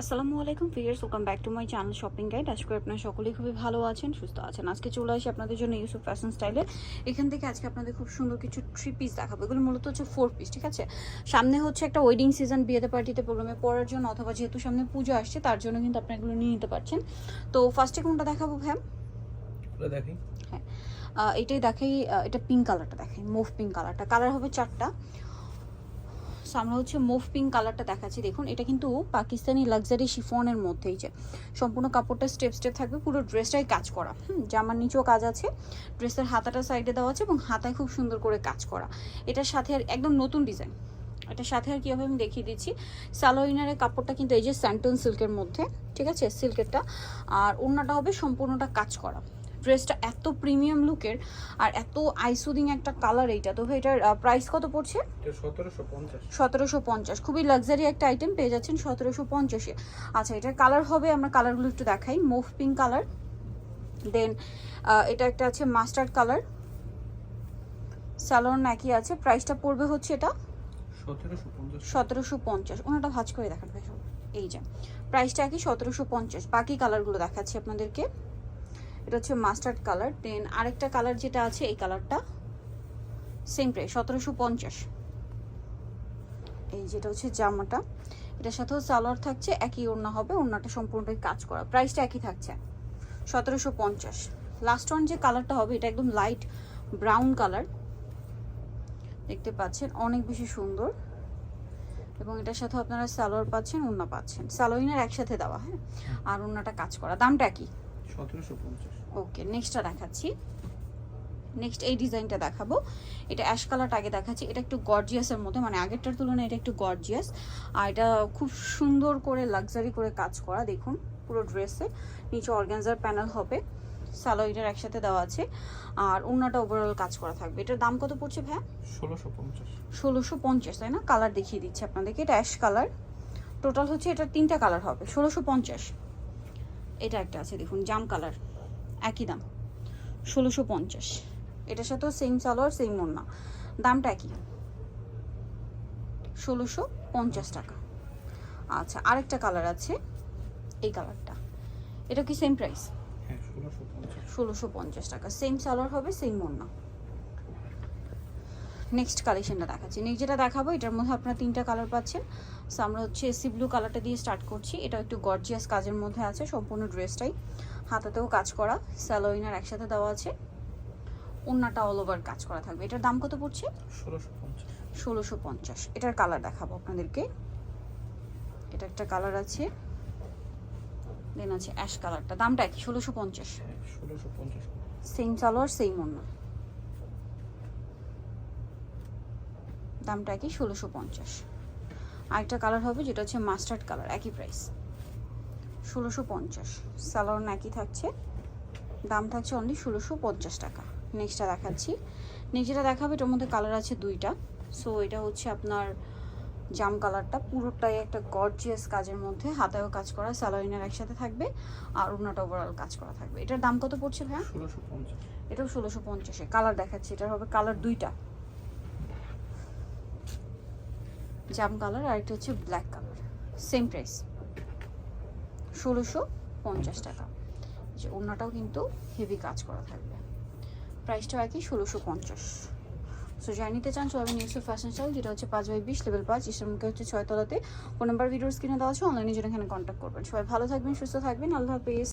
আসসালামু আলাইকুম fierce welcome back to my channel shopping guide. আজকে করি আপনারা সকলেই খুবই ভালো আছেন সুস্থ আছেন। আজকে চলে আসি আপনাদের জন্য ইউসুফ ফ্যাশন স্টাইলে এখান থেকে আজকে আপনাদের খুব সুন্দর কিছু থ্রি পিস দেখাবো। এগুলো মূলত হচ্ছে ফোর পিস ঠিক আছে? সামনে হচ্ছে একটা ওয়েডিং সিজন বিয়েতে পার্টিতে প্রোগ্রামে পড়ার জন্য অথবা যেহেতু সামনে পুজো আসছে তার জন্য কিন্তু আপনারা এগুলো নিয়ে নিতে পারছেন। তো ফার্স্টে কোনটা দেখাবো ভ্যাম দেখি। আহ, এটাই দেখাই এটা পিঙ্ক কালারটা দেখাই মুভ পিঙ্ক কালারটা কালার হবে চারটা। So, আমরা হচ্ছে মুভ পিঙ্ক কালারটা দেখাচ্ছি। দেখুন এটা কিন্তু পাকিস্তানি লাক্সারি শিফনের মধ্যেই যে সম্পূর্ণ কাপড়টা স্টেপ স্টেপ থাকবে পুরো ড্রেসটাই কাজ করা। জামার নিচেও কাজ আছে ড্রেসের হাতাটা সাইডে দেওয়া আছে এবং হাতায় খুব সুন্দর করে কাজ করা। এটার সাথে আর একদম নতুন ডিজাইন এটার সাথে আর কীভাবে আমি দেখিয়ে দিচ্ছি। সালোইনারের কাপড়টা কিন্তু এই যে স্যান্টন সিল্কের মধ্যে ঠিক আছে? সিল্কেরটা আর ওড়নাটা হবে সম্পূর্ণটা কাজ করা। ড্রেসটা এত প্রিমিয়াম লুকের আর এত আইসুদিং একটা কালার এইটা। তো এটার প্রাইস কত পড়ছে? সতেরোশো পঞ্চাশ। খুবই লাক্সারি একটা আইটেম পেয়ে যাচ্ছেন সতেরোশো পঞ্চাশে। আচ্ছা এটার কালার হবে আমরা কালারগুলো একটু দেখাই। মুভ পিঙ্ক কালার দেন এটা একটা আছে মাস্টার্ড কালার স্যালোন একই আছে প্রাইসটা পড়বে হচ্ছে এটা? সতেরোশো পঞ্চাশ। সতেরোশো পঞ্চাশ। ওনাটা ভাজ করে দেখান ভাই এই যে। প্রাইসটা একই সতেরোশো পঞ্চাশ। বাকি কালারগুলো দেখাচ্ছি আপনাদেরকে। এটা হচ্ছে মাস্টার্ড কালার। দেন আরেকটা কালার যেটা আছে এই কালারটা সেম প্রাইস সতেরোশো পঞ্চাশ। এই যেটা হচ্ছে জামাটা এটার সাথেও সালোয়ার থাকছে একই ওড়না হবে ওড়নাটা সম্পূর্ণটাই কাজ করা। প্রাইসটা একই থাকছে সতেরোশো পঞ্চাশ। লাস্ট ওয়ান যে কালারটা হবে এটা একদম লাইট ব্রাউন কালার। দেখতে পাচ্ছেন অনেক বেশি সুন্দর। এবং এটার সাথে আপনারা সালোয়ার পাচ্ছেন ওড়না পাচ্ছেন। সালোইনার একসাথে দেওয়া হ্যাঁ? আর ওড়নাটা কাজ করা। দামটা কি ওকে নেক্সটটা দেখাচ্ছি। নেক্সট এই ডিজাইনটা দেখাবো। এটা অ্যাশ কালারটা আগে দেখাচ্ছি। এটা একটু গর্জিয়াসের মধ্যে মানে আগেরটার তুলনায় এটা একটু গর্জিয়াস আর এটা খুব সুন্দর করে লাক্সারি করে কাজ করা দেখুন পুরো ড্রেসে নিচে অর্গানজার প্যানেল হবে সালোইটার একসাথে দেওয়া আছে। আর ওড়নাটা ওভারঅল কাজ করা থাকবে। এটার দাম কত পড়ছে ভাইয়া? ষোলোশো পঞ্চাশ। ষোলোশো পঞ্চাশ তাই না? কালার দেখিয়ে দিচ্ছি আপনাদেরকে। এটা অ্যাশ কালার টোটাল হচ্ছে এটা তিনটা কালার হবে ষোলোশো পঞ্চাশ। এটা একটা আছে দেখুন জাম কালার একই দাম ষোলোশো পঞ্চাশ। এটার সাথেও সেম সালোয়ার সেম মোন্না দামটা একই। ষোলোশো পঞ্চাশ টাকা। আচ্ছা আরেকটা কালার আছে এই কালারটা এটা কি সেম প্রাইস হ্যাঁ ষোলোশো পঞ্চাশ। টাকা। সেম সালোয়ার হবে সেম ওড়না। নেক্সট কালেকশনটা দেখাচ্ছি। নেক্সট যেটা দেখাবো এটার মধ্যে আপনারা তিনটা কালার পাচ্ছেন। সো আমরা হচ্ছে সি ব্লু কালারটা দিয়ে স্টার্ট করছি। এটা একটু গর্জিয়াস কাজের মধ্যে আছে সম্পূর্ণ ড্রেসটাই হাতাতেও কাজ করা স্যালোইনার একসাথে দেওয়া আছে। ওড়নাটা অল ওভার কাজ করা থাকবে। এটার দাম কত পড়ছে? ষোলোশো পঞ্চাশ। এটার কালার দেখাবো আপনাদেরকে। এটা একটা কালার আছে। দেন আছে অ্যাশ কালারটা দামটা কি ষোলোশো পঞ্চাশ। ষোলোশো পঞ্চাশ। সেম সালোয়ার সেম ওড়না দামটা কি ষোলোশো পঞ্চাশ। আরেকটা কালার হবে যেটা হচ্ছে মাস্টার্ড কালার একই প্রাইস ষোলোশো পঞ্চাশ। সালোয়ার একই থাকছে। দাম থাকছে অনলি ষোলোশো পঞ্চাশ টাকা। নেক্সটটা দেখাচ্ছি। নেক্সট যেটা দেখাবে এটার মধ্যে কালার আছে দুইটা। সো এটা হচ্ছে আপনার জাম কালারটা পুরোটাই একটা গর্জিয়াস কাজের মধ্যে হাতেও কাজ করা স্যালোইনার একসাথে থাকবে আর ওড়নাটা ওভারঅল কাজ করা থাকবে। এটার দাম কত পড়ছে ভাইয়া? ষোলোশো পঞ্চাশ। এটাও ষোলোশো পঞ্চাশে। কালার দেখাচ্ছি। এটার হবে কালার দুইটা। জাম কালার আর একটা হচ্ছে ব্ল্যাক কালার। সেম প্রাইস ষোলোশো পঞ্চাশ টাকা। যে ওড়নাটাও কিন্তু হেভি কাজ করা থাকবে। প্রাইসটাও একই, ষোলোশো পঞ্চাশ। সো যাই নিতে চান সবাই নিউজে ফ্যাশন স্টাইল যেটা হচ্ছে পাঁচ বাই বিশ লেভেল পাঁচ ইসলামকে হচ্ছে ছয়তলাতে ফোন নাম্বার ভিডিওস কিনে দেওয়া আছে অনলাইনে যেটা এখানে কন্ট্যাক্ট করবেন। সবাই ভালো থাকবেন, সুস্থ থাকবেন, আল্লাহ হাফিজ।